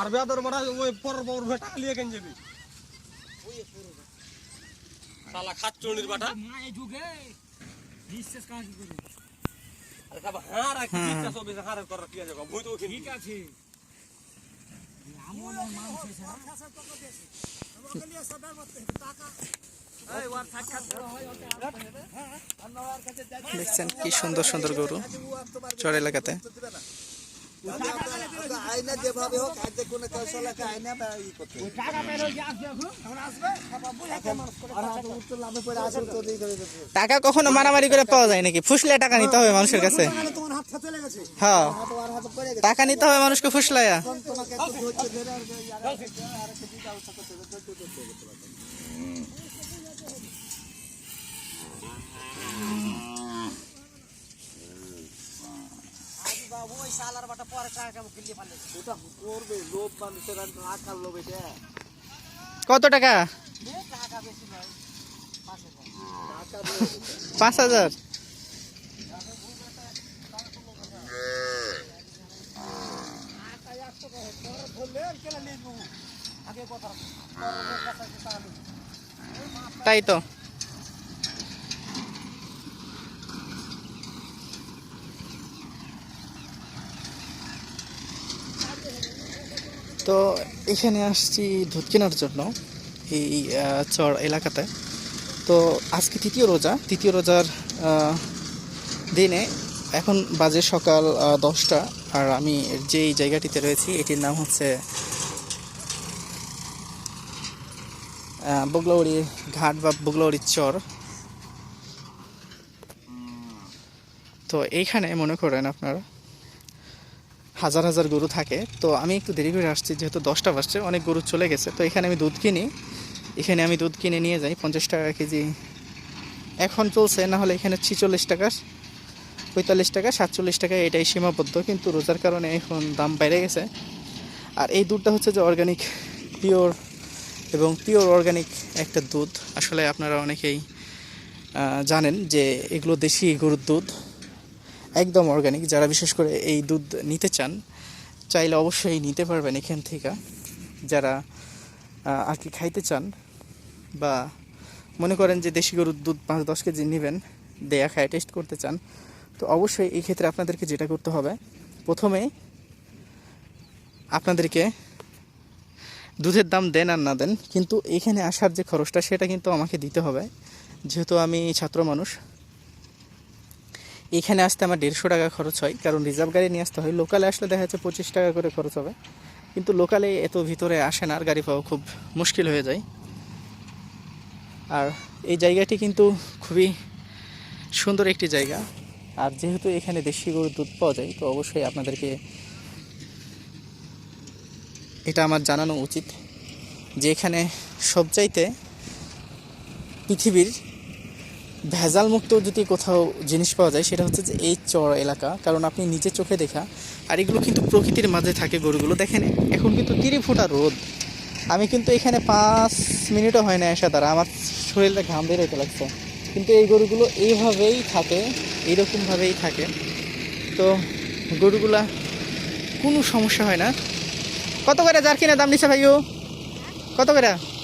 আর তোর বড় ওই পর পর ভেটা লিয়ে কেন যাবি? শালা খাচ্চুনির বাটা। মায়ে যুগে বিশ্বাস কাজ করে আরে খাবা হার আর কি চাষ হবে হার কর কি আছে ভুই তো ঠিক আছে। এমন মানুষ আছে দেখছেন কি সুন্দর সুন্দর গরু চর এলাকাতে আয়না যেভাবে হোক আজ যে কোনো কৌশলকে আয়না বা ই করতে হবে। টাকা পেল কি সুন্দর সুন্দর গরু চর খাবার বলে একটা মানুষ করে আর হাতে উঠতে লাভে পড়ে আসল তো দিয়ে ধরে দেবে। টাকা কখনো মারামারি করে পাওয়া যায় নাকি? ফুসলে টাকা নিতে হবে মানুষের কাছে। হ্যাঁ। টাকা নিতে হবে মানুষকে ফুসলাইয়া ওই শালার বাটা পরে টাকা কিনতে পারলে ওটা করবে লোভ মানুষের আর রাখার লোভ এটা কত টাকা? টাকা বেশি নয় পাঁচ হাজার টাকা দিয়ে পাঁচ হাজার। আগে কথা তাই তো। তো এখানে আসছি দুধ কেনার জন্য এই চর এলাকাতে। তো আজকে তৃতীয় রোজা, তৃতীয় রোজার দিনে এখন বাজে সকাল দশটা, আর আমি যেই জায়গাটিতে রয়েছি, এটির নাম হচ্ছে বগলাউড়ি ঘাট বা বগলাউড়ির চর। তো এইখানে মনে করেন আপনার হাজার হাজার গরু থাকে। তো আমি একটু দেরি করে আসছি, যেহেতু দশটা বাজছে, অনেক গরু চলে গেছে। তো এখানে আমি দুধ কিনি। এখানে আমি দুধ কিনে নিয়ে যাই, পঞ্চাশ টাকা কেজি। এখন চলছে, না হলে এখানে ছিচল্লিশ টাকা, পঁয়তাল্লিশ টাকা, সাতচল্লিশ টাকা, এটাই সীমাবদ্ধ। কিন্তু রোজার কারণে এখন দাম বেড়ে গেছে। আর এই দুধটা হচ্ছে যে অর্গানিক পিওর এবং পিওর অর্গানিক একটা দুধ। আসলে আপনারা অনেকেই জানেন যে এগুলো দেশি গরুর দুধ। একদম অর্গানিক যারা বিশেষ করে এই দুধ নিতে চান, চাইলে অবশ্যই নিতে পারবেন এখান থেকে। যারা আর কি খাইতে চান বা মনে করেন যে দেশি গরুর দুধ পাঁচ দশ কেজি নেবেন, দেয়া খায় টেস্ট করতে চান, তো অবশ্যই এই ক্ষেত্রে আপনাদেরকে যেটা করতে হবে, প্রথমে আপনাদেরকে দুধের দাম দেন আর না দেন, কিন্তু এখানে আসার যে খরচটা, সেটা কিন্তু আমাকে দিতে হবে। যেহেতু আমি ছাত্র মানুষ এখানে আসতে আমার দেড়শো টাকা খরচ হয়, কারণ রিজার্ভ গাড়ি নিয়ে আসতে হয়। লোকালে আসলে দেখা যাচ্ছে পঁচিশ টাকা করে খরচ হবে। কিন্তু লোকালে এত ভিতরে আসে না, আর গাড়ি পাওয়া খুব মুশকিল হয়ে যায়। আর এই জায়গাটি কিন্তু খুবই সুন্দর একটি জায়গা। আর যেহেতু এখানে দেশি গরুর দুধ পাওয়া যায়, তো অবশ্যই আপনাদেরকে এটা আমার জানানো উচিত যে এখানে সবচাইতে পৃথিবীর ভেজাল মুক্ত যদি কোথাও জিনিস পাওয়া যায়, সেটা হচ্ছে যে এই চর এলাকা। কারণ আপনি নিজে চোখে দেখা, আর এগুলো কিন্তু প্রকৃতির মাঝে থাকে গরুগুলো। দেখেন, এখন কিন্তু তিরি ফুটা রোদ। আমি কিন্তু এখানে পাঁচ মিনিটও হয় না আসা দ্বারা আমার শরীরটা ঘাম বেরোতে লাগছে। কিন্তু এই গরুগুলো এইভাবেই থাকে, এইরকমভাবেই থাকে। তো গরুগুলা কোনো সমস্যা হয় না। কত করে যার কিনা দাম নিছে ভাইও? কত করে?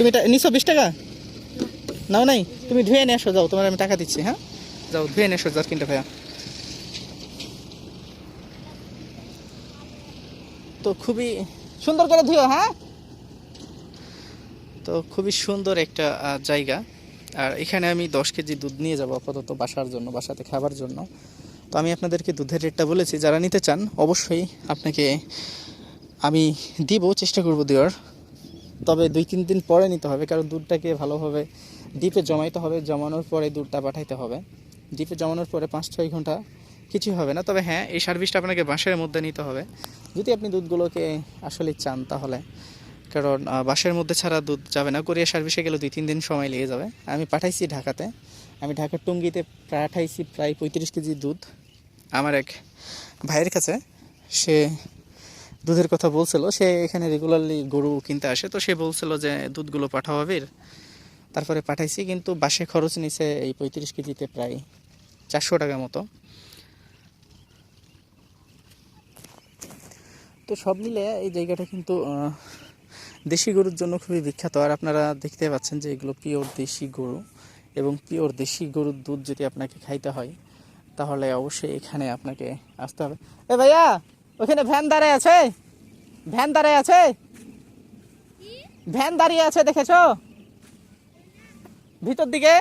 তুমি এটা নিছো বিশ টাকা? নাও নাই? তুমি ধুয়ে নিয়ে আসো, যাও, তোমার আমি টাকা দিচ্ছি হ্যাঁ? যাও, ধুয়ে নিয়ে আসো যার কিনতে ভাইয়া। তো খুবই সুন্দর করে ধুও হ্যাঁ? তো খুবই সুন্দর একটা জায়গা। আর এখানে আমি দশ কেজি দুধ নিয়ে যাব আপাতত বাসার জন্য, বাসাতে খাবার জন্য। তো আমি আপনাদেরকে দুধের রেটটা বলেছি, যারা নিতে চান, অবশ্যই আপনাকে আমি দিব, চেষ্টা করব দেওয়ার। তবে দুই, তিন দিন পরে নিতে হবে, কারণ দুধটাকে ভালোভাবে ডিপে জমাইতে হবে, জমানোর পরে দুধটা পাঠাইতে হবে। ডিপে জমানোর পরে পাঁচ, ছয় ঘণ্টা কিছু হবে না, তবে হ্যাঁ এই সার্ভিসটা আপনাকে বাঁশের মধ্যে নিতে হবে। যদি আপনি দুধগুলোকে আসলে চান তাহলে, কারণ বাঁশের মধ্যে ছাড়া দুধ যাবে না কোরিয়া সার্ভিসে গেলে দুই, তিন দিন সময় লেগে যাবে। আমি পাঠাইছি ঢাকাতে, আমি ঢাকার টঙ্গিতে পাঠাইছি প্রায় পঁয়ত্রিশ কেজি দুধ। আমার এক ভাইয়ের কাছে, সে দুধের কথা বলছিল, সে এখানে রেগুলারলি গরু কিনতে আসে। তো সে বলছিল যে, দুধগুলো পাঠাও তারপরে পাঠাইছি, কিন্তু বাসে খরচ নিছে এই পঁয়ত্রিশ কেজিতে প্রায় চারশো টাকা মতো। তো সব মিলে এই জায়গাটা কিন্তু দেশি গরুর জন্য খুবই বিখ্যাত। আর আপনারা দেখতে পাচ্ছেন যে এগুলো পিওর দেশি গরু। এবং পিওর দেশি গরুর দুধ যদি আপনাকে খাইতে হয়, তাহলে অবশ্যই এখানে আপনাকে আসতে হবে। এ ভাইয়া! ওখানে ভ্যান দাঁড়ায় আছে? ভ্যান দাঁড়ায় আছে? ভ্যান দাঁড়িয়ে আছে, দেখেছ? ভিতর দিকে?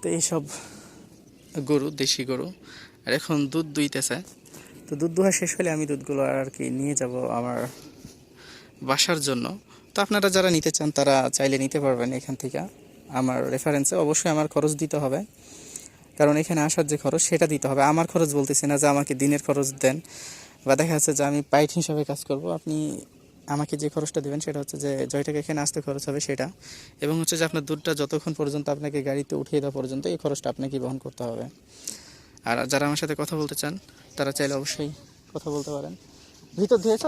তো এইসব গরু, দেশি গরু, আর এখন দুধ দুইতেছে। তো দুধ দুহা শেষ হলে আমি দুধগুলো আর কি নিয়ে যাব আমার বাসার জন্য। তো আপনারা যারা নিতে চান তারা চাইলে নিতে পারবেন এখান থেকে। আমার রেফারেন্সে অবশ্যই আমার খরচ দিতে হবে। কারণ এখানে আসার যে খরচ সেটা দিতে হবে। আমার খরচ বলতেছি না যে আমাকে দিনের খরচ দেন বা দেখা যাচ্ছে যে আমি পাইট হিসাবে কাজ করব। আপনি আমাকে যে খরচটা দেবেন সেটা হচ্ছে যে জয় টাকা এখানে আসতে খরচ হবে সেটা। এবং হচ্ছে যে আপনার দুধটা যতক্ষণ পর্যন্ত আপনাকে গাড়িতে উঠিয়ে দেওয়া পর্যন্ত এই খরচটা আপনাকে বহন করতে হবে। আর যারা আমার সাথে কথা বলতে চান তারা চাইলে অবশ্যই কথা বলতে পারেন। ভিতর ধুয়েছ?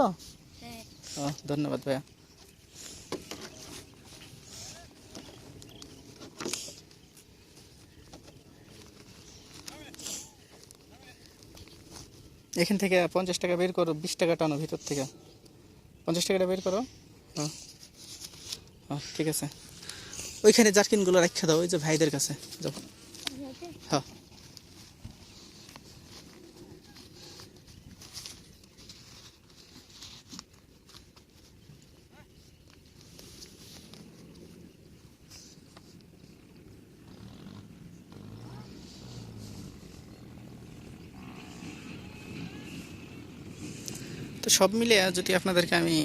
ও ধন্যবাদ ভাইয়া। এখান থেকে পঞ্চাশ টাকা বের করো, বিশ টাকা টানো ভিতর থেকে। পঞ্চাশ টাকাটা বের করো। হ্যাঁ। হ্যাঁ ঠিক আছে। ওইখানে জার্কিনগুলো রাখা দাও, ওই যে ভাইদের কাছে যাও হ্যাঁ। তো সব মিলিয়ে যদি আপনাদেরকে আমি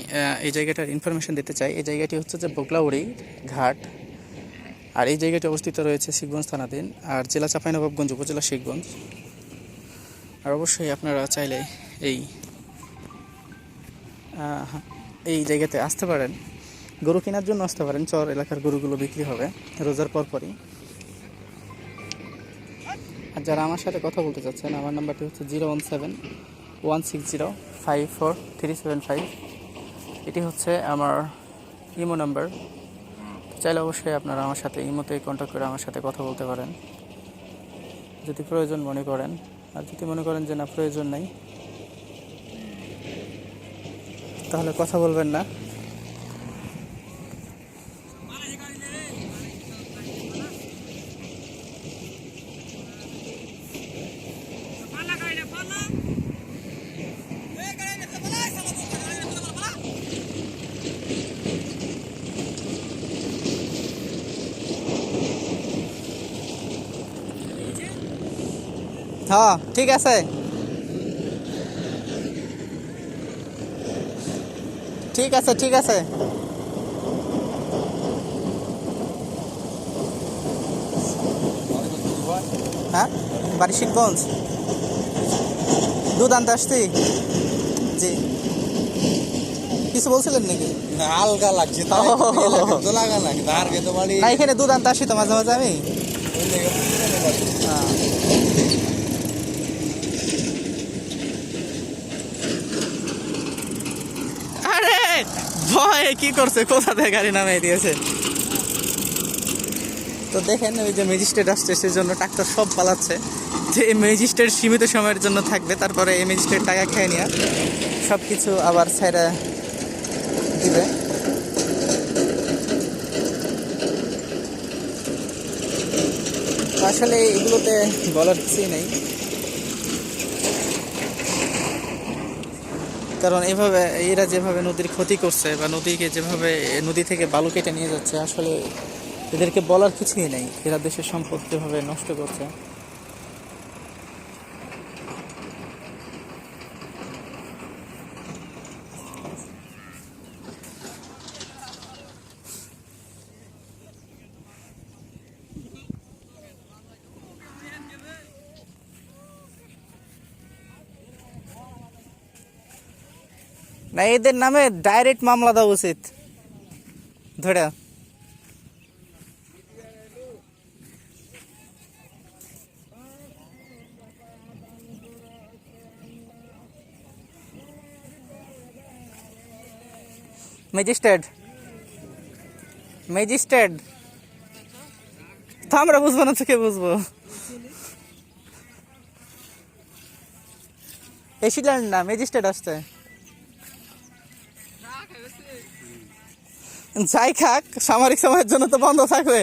এই জায়গাটার ইনফরমেশন দিতে চাই, এই জায়গাটি হচ্ছে যে বগলাউড়ি ঘাট। আর এই জায়গাটি অবস্থিত রয়েছে শিখগঞ্জ থানাধীন, আর জেলা চাঁপাইনবাবগঞ্জ উপজেলা শিখগঞ্জ আর অবশ্যই আপনারা চাইলে এই এই জায়গাতে আসতে পারেন। গরু কেনার জন্য আসতে পারেন, চর এলাকার গরুগুলো বিক্রি হবে রোজার পরপরই। আর যারা আমার সাথে কথা বলতে চাচ্ছেন, আমার নাম্বারটি হচ্ছে zero one seven one six zero five four three seven five এটি হচ্ছে আমার ইমো নাম্বার। চাইলে অবশ্যই আপনারা আমার সাথে ইমোতে কন্ট্যাক্ট করে আমার সাথে কথা বলতে পারেন। যদি প্রয়োজন মনে করেন। আর যদি মনে করেন যে না, প্রয়োজন নাই, তাহলে কথা বলবেন না। হ্যাঁ ঠিক আছে। ঠিক আছে ঠিক আছে। হ্যাঁ? বাড়ি শিখগঞ্জ দুধ আনতে আসছি। জি। কিছু বলছিলেন নাকি? আলগা লাগছে তাই তো লাগা না এখানে দুধ আনতে আসি তো মাঝে মাঝে আমি হ্যাঁ। আরে ভয় কি করছে? কোথা থেকে গাড়ি নামিয়ে দিয়েছে? তো দেখেন ওই যে ম্যাজিস্ট্রেট আসছে সেই জন্য ট্রাক্টর সব পালাচ্ছে। যে ম্যাজিস্ট্রেট সীমিত সময়ের জন্য থাকবে, তারপরে এই ম্যাজিস্ট্রেট টাকা খেয়ে নিয়ে সব কিছু আবার ছেড়ে দিবে। আসলে এগুলোতে বলার কিছুই নেই। কারণ এভাবে, এরা যেভাবে নদীর ক্ষতি করছে বা নদীকে যেভাবে, নদী থেকে বালু কেটে নিয়ে যাচ্ছে, আসলে এদেরকে বলার কিছুই নেই। এরা দেশের সম্পদ যেভাবে নষ্ট করছে। না, এদের নামে ডাইরেক্ট মামলা দেওয়া উচিত। ধরে। ম্যাজিস্ট্রেট ম্যাজিস্ট্রেট তো আমরা বুঝব না থেকে বুঝব। এসিলেন না ম্যাজিস্ট্রেট আসতে যাই খাক সামরিক সময়ের জন্য তো বন্ধ থাকবে।